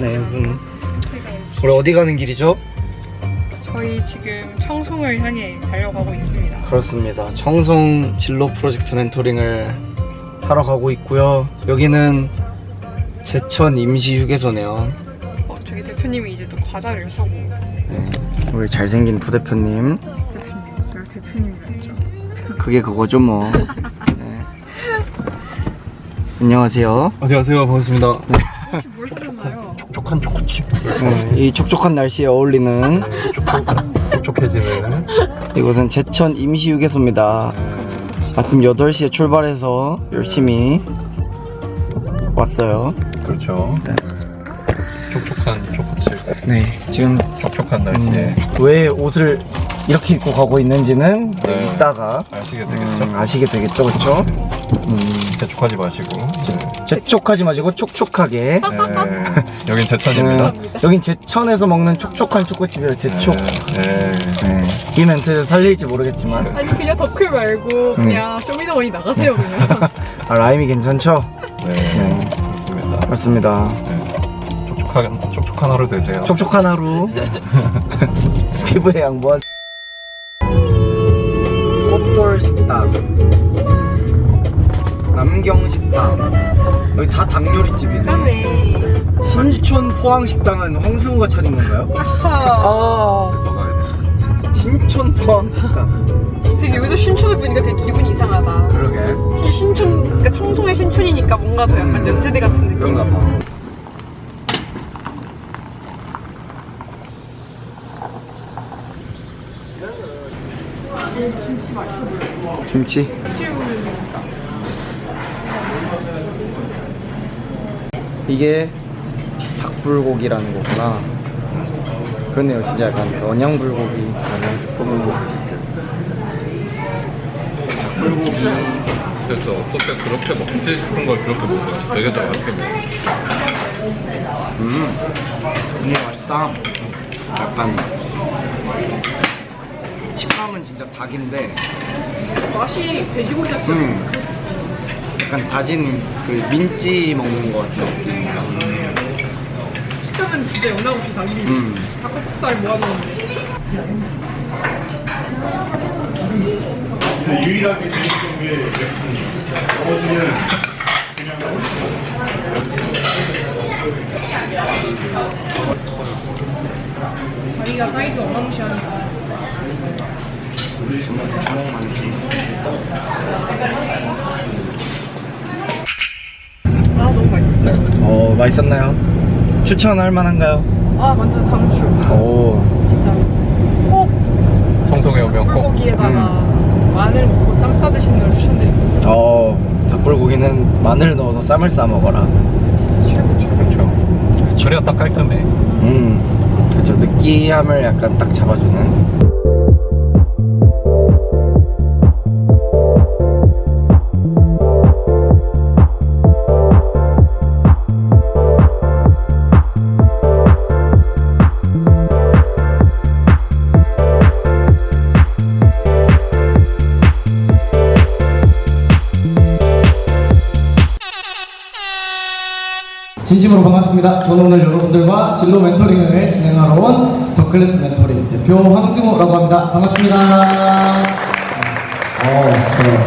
여러분 우리 어디 가는 길이죠? 저희 지금 청송을 향해 달려가고 있습니다. 그렇습니다 청송 진로 프로젝트 멘토링을 하러 가고 있고요 여기는 제천 임시 휴게소네요 어, 저기 대표님이 이제 또 과자를 사고 네, 우리 잘생긴 부대표님 대표님, 내가 대표님이었죠. 그게 그거죠 뭐 네. 안녕하세요 안녕하세요 반갑습니다 뭘 사셨나요? 촉촉한 초코칩 네, 이 촉촉한 날씨에 어울리는 촉촉 해지는. 이곳은 제천 임시휴게소입니다. 아침 8시에 출발해서 열심히 왔어요. 그렇죠. 네. 촉촉한 초코칩 네 지금 촉촉한 날씨에. 음, 왜 옷을 이렇게 입고 가고 있는지는 네, 네. 이따가 아시게 되겠죠? 음, 아시게 되겠죠 그쵸? 음, 재촉하지 마시고 재촉하지 마시고 촉촉하게 네. 여긴 제천입니다 음, 여긴 제천에서 먹는 촉촉한 초코칩이에요 제촉 네. 네. 이 멘트 살릴지 모르겠지만 아니 그냥 더클 말고 그냥 쇼미더머니 나가세요 그냥. 아, 라임이 괜찮죠? 네. 네. 맞습니다 맞습니다 네. 촉촉한 촉촉한 하루 되세요 촉촉한 하루 피부에 양보한 식당. 남경 식당. 여기 다 닭요리집이네. 그다음에 신촌 포항 식당은 황승우가 차린 건가요? 아 신촌 포항 식당. 되게 여기서 신촌을 보니까 되게 기분이 이상하다. 그러게. 실 신촌 그러니까 청송의 신촌이니까 뭔가 더 약간 음. 연세대 같은 느낌. 그런가 봐 김치? 이게 닭불고기라는 거구나. 그렇네요. 진짜 약간 그 언양불고기 닭불고기. 그래서 어떻게 그렇게 먹지 싶은 걸 그렇게 먹어요 되게 잘 먹어요 음. 이게 맛있다. 약간 식감은 진짜 닭인데 맛이 돼지고기 같지. 음 약간 다진 그 민찌 먹는 것 같아 식감은 진짜 영락없이 닭이 음 닭가슴살 모아놓은데. 유일하게 재밌던 게 웹툰이에요. 나머지는 다리가 사이즈 어마무시하니까. 아 너무 맛있었어요. 어 맛있었나요? 추천할 만한가요? 아 완전 강추. 오 진짜 꼭 청송에 오면 꼭 닭불고기에다가 마늘 넣고 쌈 싸 드시는 걸 추천드립니다. 어, 닭불고기는 마늘 넣어서 쌈을 싸 먹어라. 최고. 그렇죠 처리가 딱 깔끔해 음, 그렇죠. 느끼함을 약간 딱 잡아주는. 진심으로 반갑습니다. 저는 오늘 여러분들과 진로 멘토링을 진행하러 온 더클래스 멘토링 대표 황승우라고 합니다. 반갑습니다. 어, 그래요.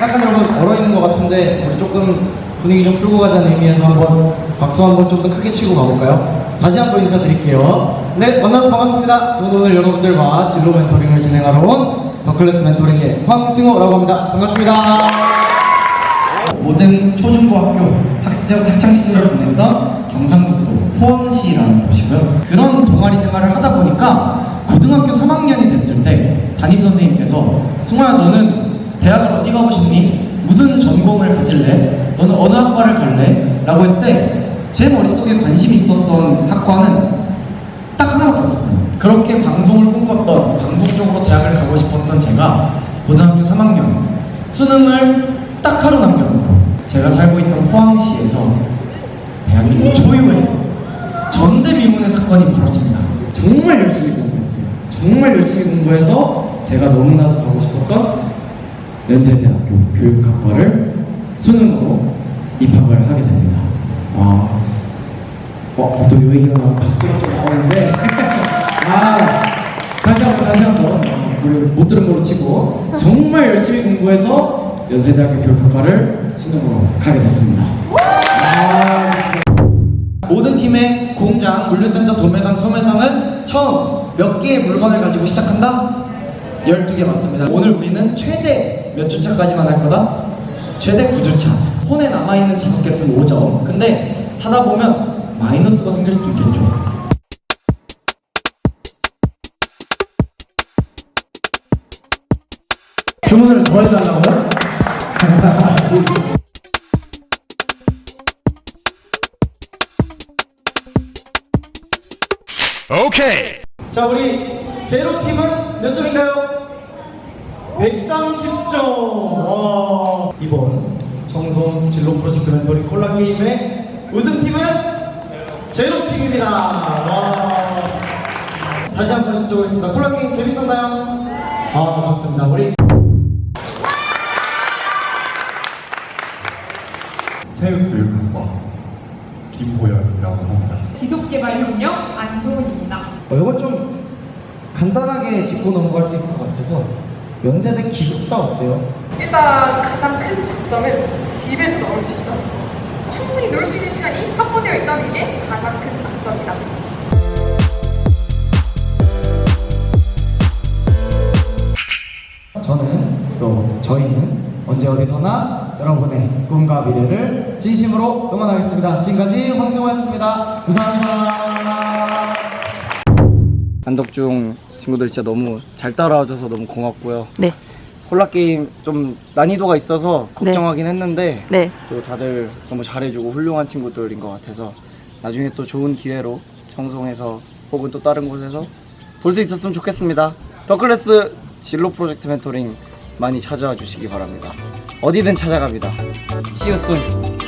약간 여러분 얼어있는 것 같은데 우리 조금 분위기 좀 풀고 가자는 의미에서 한번 박수 한번 좀 더 크게 치고 가볼까요? 다시 한번 인사드릴게요. 네, 만나서 반갑습니다. 저는 오늘 여러분들과 진로 멘토링을 진행하러 온 더클래스 멘토링의 황승우라고 합니다. 반갑습니다. 모든 초중고학교 학생 학창 시절을 보냈던 경상북도 포항시라는 도시고요. 그런 동아리 생활을 하다 보니까 고등학교 3학년이 됐을 때 담임 선생님께서 승호야 너는 대학을 어디 가고 싶니? 무슨 전공을 가질래? 너는 어느 학과를 갈래? 라고 했을 때 제 머릿속에 관심이 있었던 학과는 딱 하나밖에 없었어요. 그렇게 방송을 꿈꿨던 방송 쪽으로 대학을 가고 싶었던 제가 고등학교 3학년 수능을 딱 하루 남겨놓고 제가 살고 있던 포항시에서 대한민국 초유의 전대미문의 사건이 벌어집니다. 정말 열심히 공부했어요. 정말 열심히 공부해서 제가 너무나도 가고 싶었던 연세대학교 교육학과를 수능으로 입학을 하게 됩니다. 와, 어, 또요 얘기가 나오면 박수가 좀 나오는데 아 다시 한 번 다시 한번 어, 우리 못 들은 거로 치고 정말 열심히 공부해서 연세대학교 교육학과를 수능으로 가게 됐습니다. 아, 모든 팀의 공장, 물류센터, 도매상, 소매상은 처음 몇 개의 물건을 가지고 시작한다? 12개 맞습니다. 오늘 우리는 최대 몇 주차까지만 할 거다? 최대 9주차. 손에 남아있는 자석 개수는 5점. 근데 하다 보면 마이너스가 생길 수도 있겠죠. 주문을 더 해달라고요? 자 우리 제로 팀은 몇 점인가요? 130점. 와. 이번 청송 진로 프로젝트 멘토링 콜라 게임의 우승 팀은 제로 팀입니다. 와. 다시 한번 여쭤보겠습니다. 콜라 게임 재밌었나요? 아 좋습니다. 우리 김보현이라고 합니다. 지속개발협력 안소은입니다. 어, 이거 좀 간단하게 짚고 넘어갈 수 있을 것 같아서 연세대 기숙사 어때요? 일단 가장 큰 장점은 집에서 나올 수 있다. 충분히 놀 수 있는 시간이 확보되어 있다는 게 가장 큰 장점이다. 저는 또 저희는 언제 어디서나 여러분의 꿈과 미래를 진심으로 응원하겠습니다. 지금까지 황승호였습니다. 감사합니다. 안덕중 친구들 진짜 너무 잘 따라와줘서 너무 고맙고요. 네, 콜라 게임 좀 난이도가 있어서 걱정하긴 했는데 네. 또 다들 너무 잘해주고 훌륭한 친구들인 것 같아서 나중에 또 좋은 기회로 청송에서 혹은 또 다른 곳에서 볼 수 있었으면 좋겠습니다. 더 클래스 진로 프로젝트 멘토링 많이 찾아와 주시기 바랍니다. 어디든 찾아갑니다. See you soon.